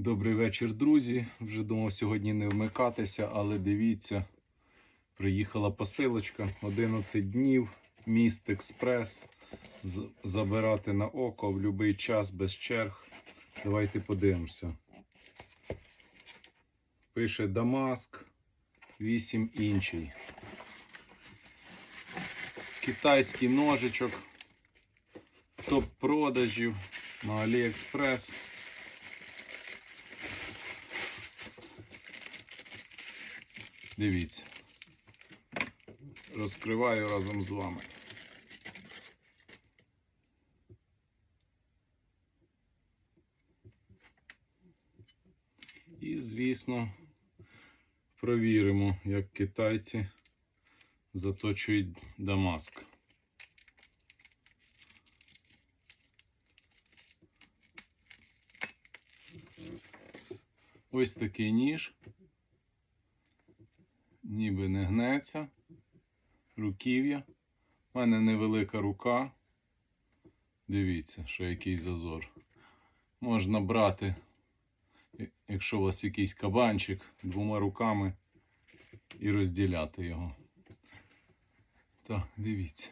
Добрий вечір, друзі. Вже думав сьогодні не вмикатися, але дивіться, приїхала посилочка 11 днів, міст експрес. Забирати на око в будь-який час без черг. Давайте подивимося. Пише Дамаск 8 інчий. Китайський ножичок. Топ продажів на AliExpress. Дивіться. Розкриваю разом з вами. І, звісно, провіримо, як китайці заточують Дамаск. Ось такий ніж ніби не гнеться. Руків'я. У мене невелика рука. Дивіться, що який зазор. Можна брати, якщо у вас якийсь кабанчик, двома руками і розділяти його. Так, дивіться.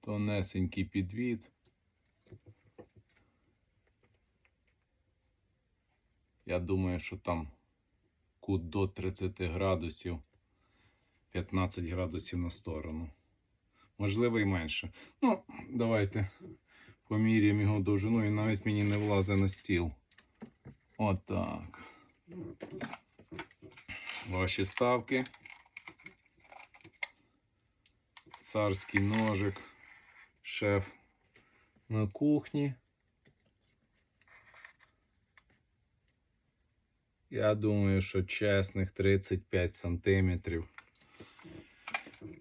Тонесенький підвід. Я думаю, що там кут до 30 градусів, 15 градусів на сторону. Можливо, і менше. Ну, давайте поміряємо його довжину і навіть мені не влазить на стіл. Отак. Ваші ставки. Царський ножик. Шеф на кухні. Я думаю, що чесних 35 сантиметрів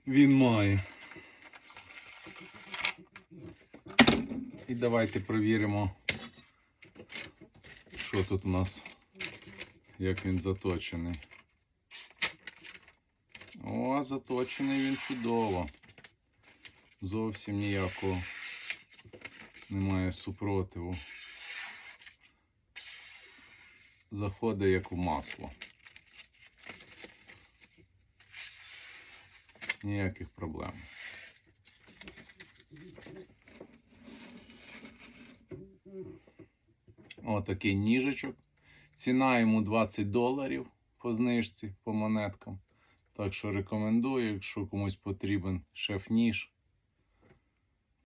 він має. І давайте провіримо, що тут у нас, як він заточений. О, заточений він чудово. Зовсім ніякого немає супротиву. Заходить як у масло. Ніяких проблем. Отакий ніжечок. Ціна йому 20 доларів по знижці, по монеткам. Так що рекомендую, якщо комусь потрібен шеф-ніж,